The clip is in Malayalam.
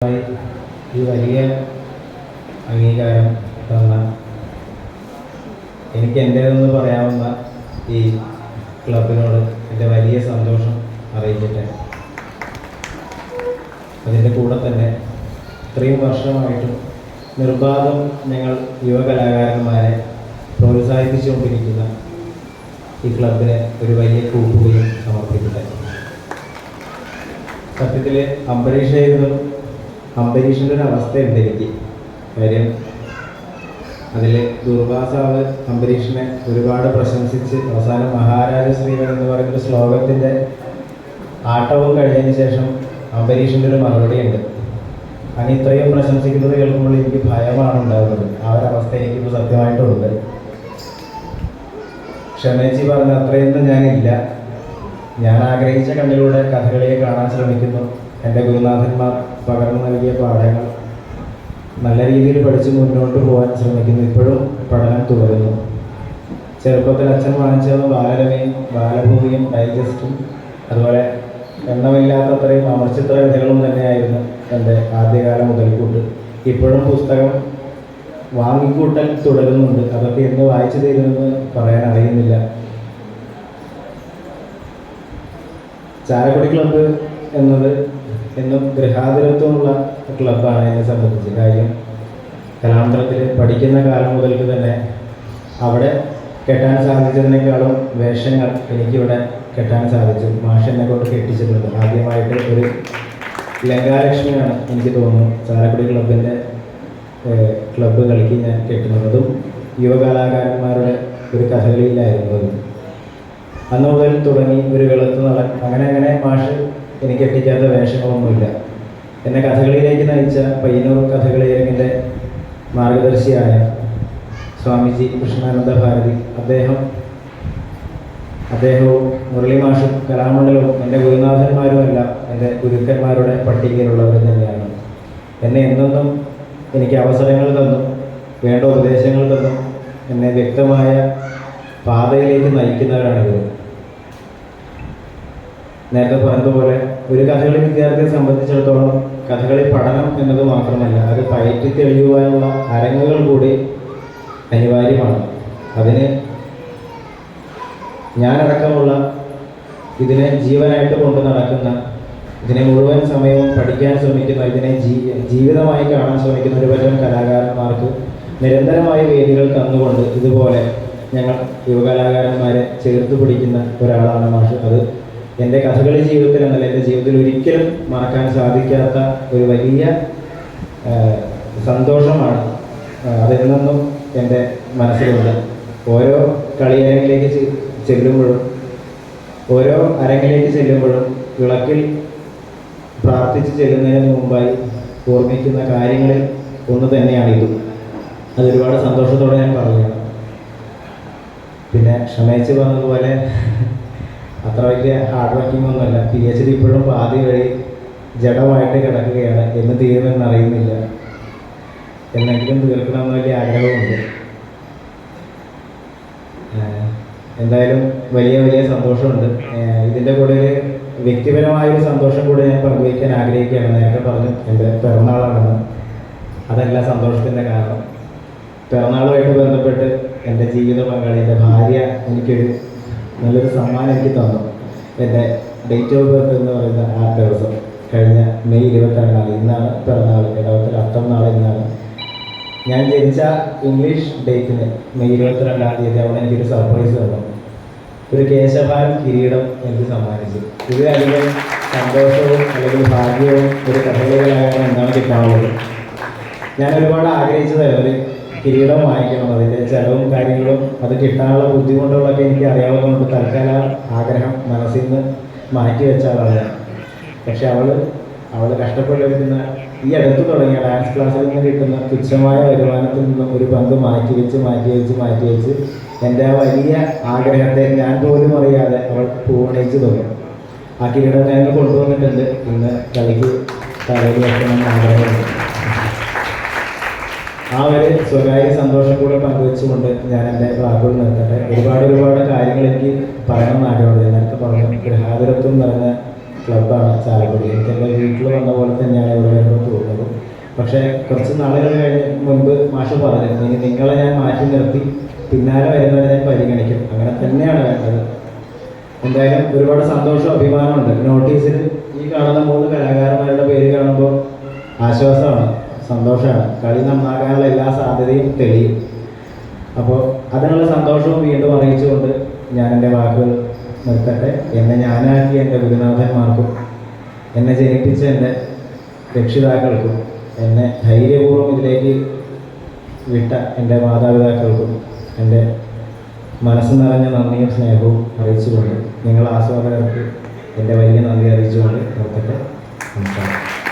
ഈ വലിയ അംഗീകാരം തന്ന എനിക്ക് എന്റേതെന്ന് പറയാവുന്ന ഈ ക്ലബിനോട് എന്റെ വലിയ സന്തോഷം അറിയിച്ചിട്ട് അതിന്റെ കൂടെ തന്നെ ഇത്രയും വർഷമായിട്ടും നിർബാധം ഞങ്ങൾ യുവകലാകാരന്മാരെ പ്രോത്സാഹിപ്പിച്ചുകൊണ്ടിരിക്കുന്ന ഈ ക്ലബിന് ഒരു വലിയ കൂട്ടുകയും സമർപ്പിക്കട്ടെ. സത്യത്തിൽ അംബരീഷായിരുന്നു അംബരീഷിന്റെ ഒരു അവസ്ഥയുണ്ട് എനിക്ക്. കാര്യം അതിൽ ദുർവാസാവ് അംബരീഷിനെ ഒരുപാട് പ്രശംസിച്ച് അവസാനം മഹാരാജ ശ്രീകൻ എന്ന് പറയുന്ന ശ്ലോകത്തിന്റെ ആട്ടവും കഴിഞ്ഞതിന് ശേഷം അംബരീഷിന്റെ ഒരു മറുപടി ഉണ്ട് അങ്ങനെ ഇത്രയും പ്രശംസിക്കുന്നത് കേൾക്കുമ്പോൾ എനിക്ക് ഭയമാണ് ഉണ്ടാകുന്നത് ആ ഒരു അവസ്ഥ എനിക്കിപ്പോൾ സത്യമായിട്ടുണ്ട്. ക്ഷമേച്ചി പറഞ്ഞ അത്രയൊന്നും ഞാനില്ല. ഞാൻ ആഗ്രഹിച്ച കണ്ണിലൂടെ കഥകളിയെ കാണാൻ ശ്രമിക്കുന്നു. എന്റെ ഗുരുനാഥന്മാർ പകർന്നു നൽകിയ പാഠങ്ങൾ നല്ല രീതിയിൽ പഠിച്ച് മുന്നോട്ട് പോകാൻ ശ്രമിക്കുന്നു. ഇപ്പോഴും പഠനം തുടരുന്നു. ചെറുപ്പത്തിൽ അച്ഛൻ വാങ്ങിച്ചത് ബാലരമയും ബാലഭൂമിയും ഡൈജസ്റ്റും അതുപോലെ എണ്ണമില്ലാത്തത്രയും അമർച്ചിത്ര കഥകളും തന്നെയായിരുന്നു എന്റെ ആദ്യകാല മുതൽക്കൂട്ട്. ഇപ്പോഴും പുസ്തകം വാങ്ങിക്കൂട്ടൽ തുടരുന്നുണ്ട്. അതൊക്കെ എന്ന് വായിച്ചു തീരുമെന്ന് പറയാൻ അറിയുന്നില്ല. ചാലക്കുടി ക്ലബ്ബ് എന്നത് എന്നും ഗൃഹാതുരത്വമുള്ള ക്ലബ്ബാണ് എന്നെ സംബന്ധിച്ച്. കാര്യം കലാമണ്ഡലത്തിൽ പഠിക്കുന്ന കാലം മുതൽക്ക് തന്നെ അവിടെ കെട്ടാൻ സാധിച്ചതിനേക്കാളും വേഷങ്ങൾ എനിക്കിവിടെ കെട്ടാൻ സാധിച്ചു. മാഷ് എന്നെ കൊണ്ട് കെട്ടിച്ചിട്ടുണ്ട്. ആദ്യമായിട്ട് ഒരു ലങ്കാലക്ഷ്മിയാണ് എനിക്ക് തോന്നുന്നു ചാലക്കുടി ക്ലബിന്റെ ക്ലബ്ബ് കളിക്ക് ഞാൻ കെട്ടുന്നതും. യുവകലാകാരന്മാരുടെ ഒരു കഥകളിയിലായിരുന്നു അത്. അന്ന് മുതൽ തുടങ്ങി ഒരു വെളുത്ത് നട അങ്ങനെ അങ്ങനെ മാഷ് എനിക്ക് എത്തിക്കാത്ത വേഷങ്ങളൊന്നുമില്ല. എന്നെ കഥകളിയിലേക്ക് നയിച്ച പയ്യന്നൂർ കഥകളിയരങ്ങിന്റെ മാർഗദർശിയായ സ്വാമിജി കൃഷ്ണാനന്ദ ഭാരതി അദ്ദേഹം അദ്ദേഹവും മുരളി മാഷും കലാമണ്ഡലവും എന്റെ ഗുരുനാഥന്മാരുമെല്ലാം എന്റെ ഗുരുക്കന്മാരുടെ പട്ടികയിലുള്ളവർ തന്നെയാണ്. എന്നെ എന്നെന്നും എനിക്ക് അവസരങ്ങൾ തന്നു വേണ്ട ഉപദേശങ്ങൾ തന്നു എന്നെ വ്യക്തമായ പാതയിലേക്ക് നയിക്കുന്നവരാണിവർ നേരത്തെ പറഞ്ഞതുപോലെ ഒരു കഥകളി വിദ്യാർത്ഥിയെ സംബന്ധിച്ചിടത്തോളം കഥകളി പഠനം എന്നത് മാത്രമല്ല അത് പയറ്റി തെളിയുവാനുള്ള അരങ്ങുകൾ കൂടി അനിവാര്യമാണ്. അതിന് ഞാനടക്കമുള്ള ഇതിനെ ജീവനായിട്ട് കൊണ്ടു നടക്കുന്ന ഇതിനെ മുഴുവൻ സമയവും പഠിക്കാൻ ശ്രമിക്കുന്ന ഇതിനെ ജീ ജീവിതമായി കാണാൻ ശ്രമിക്കുന്ന ഒരു പറ്റം കലാകാരന്മാർക്ക് നിരന്തരമായ വേദികൾ തന്നുകൊണ്ട് ഇതുപോലെ ഞങ്ങൾ യുവകലാകാരന്മാരെ ചേർത്ത് പിടിക്കുന്ന ഒരാളാണ് മാഷ്. അത് എന്റെ കഥകളി ജീവിതത്തിൽ എന്നല്ല എന്റെ ജീവിതത്തിൽ ഒരിക്കലും മറക്കാൻ സാധിക്കാത്ത ഒരു വലിയ സന്തോഷമാണ് അതെന്നൊന്നും അതെന്നും എന്റെ മനസ്സിലുണ്ട് ഓരോ കളിയരങ്ങിലേക്ക് ചെല്ലുമ്പോഴും ഓരോ അരങ്ങിലേക്ക് ചെല്ലുമ്പോഴും വിളക്കിൽ പ്രാർത്ഥിച്ച് ചെല്ലുന്നതിന് മുമ്പായി ഓർമ്മിക്കുന്ന കാര്യങ്ങളിൽ ഒന്ന് തന്നെയാണ് ഇതും. അതൊരുപാട് സന്തോഷത്തോടെ ഞാൻ പറയുകയാണ് പിന്നെ ക്ഷമയിച്ച് പറഞ്ഞതുപോലെ അത്ര വലിയ ഹാർഡ് വർക്കിംഗ് ഒന്നുമല്ല. പി എച്ച് ഡി ഇപ്പോഴും പാതി വഴി ജഡമായിട്ട് കിടക്കുകയാണ്. എന്ന് തീരുമെന്ന് അറിയുന്നില്ല. എന്നെങ്കിലും തീർക്കണമെന്ന് വലിയ ആഗ്രഹമുണ്ട് എന്തായാലും വലിയ വലിയ സന്തോഷമുണ്ട്. ഇതിന്റെ കൂടെ ഒരു വ്യക്തിപരമായൊരു സന്തോഷം കൂടെ ഞാൻ പങ്കുവയ്ക്കാൻ ആഗ്രഹിക്കുകയാണ്. നേരത്തെ പറഞ്ഞു എന്റെ പിറന്നാളാണെന്ന്. അതല്ല സന്തോഷത്തിന്റെ കാരണം. പിറന്നാളുമായിട്ട് ബന്ധപ്പെട്ട് എന്റെ ജീവിത പങ്കാളി എന്റെ ഭാര്യ എനിക്കൊരു നല്ലൊരു സമ്മാനം എനിക്ക് തന്നു. എന്റെ ഡേറ്റ് ഓഫ് ബർത്ത് എന്ന് പറയുന്ന ആ ദിവസം കഴിഞ്ഞ മെയ് ഇരുപത്തിരണ്ടാം ഇന്നാണ് പിറന്നാൾ ഇടവത്തിൽ അത്തം നാൾ ഇന്നാണ്. ഞാൻ ജനിച്ച ഇംഗ്ലീഷ് ഡേറ്റിന് മെയ് ഇരുപത്തിരണ്ടാം തീയതി അവിടെ എനിക്കൊരു സർപ്രൈസ് തന്നു ഒരു കേശഭാരൻ കിരീടം എനിക്ക് സമ്മാനിച്ചു. ഇത് അധികം സന്തോഷവും അല്ലെങ്കിൽ ഭാഗ്യവും ഒരു കഥകളിലായാലും എന്താണ് കിട്ടാനുള്ളത്. ഞാൻ ഒരുപാട് ആഗ്രഹിച്ചതായിരുന്നു ഒരു കിരീടം വാങ്ങിക്കണം അതിന്റെ ചിലവും കാര്യങ്ങളും അത് കിട്ടാനുള്ള ബുദ്ധിമുട്ടുകളൊക്കെ എനിക്ക് അറിയാവുന്നതുകൊണ്ട് തൽക്കാല ആഗ്രഹം മനസ്സിൽ നിന്ന് മാറ്റി വെച്ച ആളാണ് പക്ഷെ അവൾ അവൾ കഷ്ടപ്പെട്ടിരിക്കുന്ന ഈ അടുത്ത് തുടങ്ങിയ ഡാൻസ് ക്ലാസ്സിൽ നിന്ന് കിട്ടുന്ന തുച്ഛമായ വരുമാനത്തിൽ നിന്നും ഒരു പങ്ക് മാറ്റി വെച്ച് മാറ്റി വെച്ച് മാറ്റി വെച്ച് എന്റെ ആ വലിയ ആഗ്രഹത്തെ ഞാൻ പോലും അറിയാതെ അവൾ പൂർണയിച്ച് തുടങ്ങി. ആ കിരീടം ഞാൻ കൊണ്ടുവന്നിട്ടുണ്ട്. ഇന്ന് കളിക്ക് തലയിൽ വെക്കണമെന്ന് ആഗ്രഹമുണ്ട്. ആ ഒരു സ്വകാര്യ സന്തോഷം കൂടെ പങ്കുവെച്ചുകൊണ്ട് ഞാൻ എന്റെ വാക്കുകൾ നിർത്തട്ടെ. ഒരുപാട് ഒരുപാട് കാര്യങ്ങൾ എനിക്ക് പറയണം ആഗ്രഹമുണ്ട് നേരത്തെ പറഞ്ഞു ഗൃഹാതുരത്വം പറഞ്ഞ ക്ലബ്ബാണ് ചാലക്കുടി. എനിക്ക് എന്റെ വീട്ടിൽ വന്ന പോലെ തന്നെയാണ് ഇവിടെ വരുമ്പോൾ തോന്നുന്നത് പക്ഷേ കുറച്ച് നാളുകൾ കഴിഞ്ഞ് മുൻപ് മാഷ് പറഞ്ഞു ഇനി നിങ്ങളെ ഞാൻ മാറ്റി നിർത്തി പിന്നാലെ വരുന്നവരെ ഞാൻ പരിഗണിക്കും. അങ്ങനെ തന്നെയാണ് വേണ്ടത്. എന്തായാലും ഒരുപാട് സന്തോഷം അഭിമാനമുണ്ട്. നോട്ടീസിൽ ഈ കാണുന്ന മൂന്ന് കലാകാരന്മാരുടെ പേര് കാണുമ്പോൾ ആശ്വാസമാണ് സന്തോഷമാണ്. കളി നന്നാകാനുള്ള എല്ലാ സാധ്യതയും തെളിയും. അപ്പോൾ അതിനുള്ള സന്തോഷവും വീണ്ടും അറിയിച്ചുകൊണ്ട് ഞാൻ എന്റെ വാക്കുകൾ നിർത്തട്ടെ. എന്നെ ഞാനാക്കി എന്റെ ഗുരുനാഥന്മാർക്കും എന്നെ ജനിപ്പിച്ച എന്റെ രക്ഷിതാക്കൾക്കും എന്നെ ധൈര്യപൂർവം ഇതിലേക്ക് വിട്ട എന്റെ മാതാപിതാക്കൾക്കും എന്റെ മനസ്സ് നിറഞ്ഞ നന്ദിയും സ്നേഹവും അറിയിച്ചുകൊണ്ട് നിങ്ങൾ ആസ്വാദകർക്ക് എന്റെ വലിയ നന്ദി അറിയിച്ചുകൊണ്ട് നിർത്തട്ടെ. നമസ്കാരം.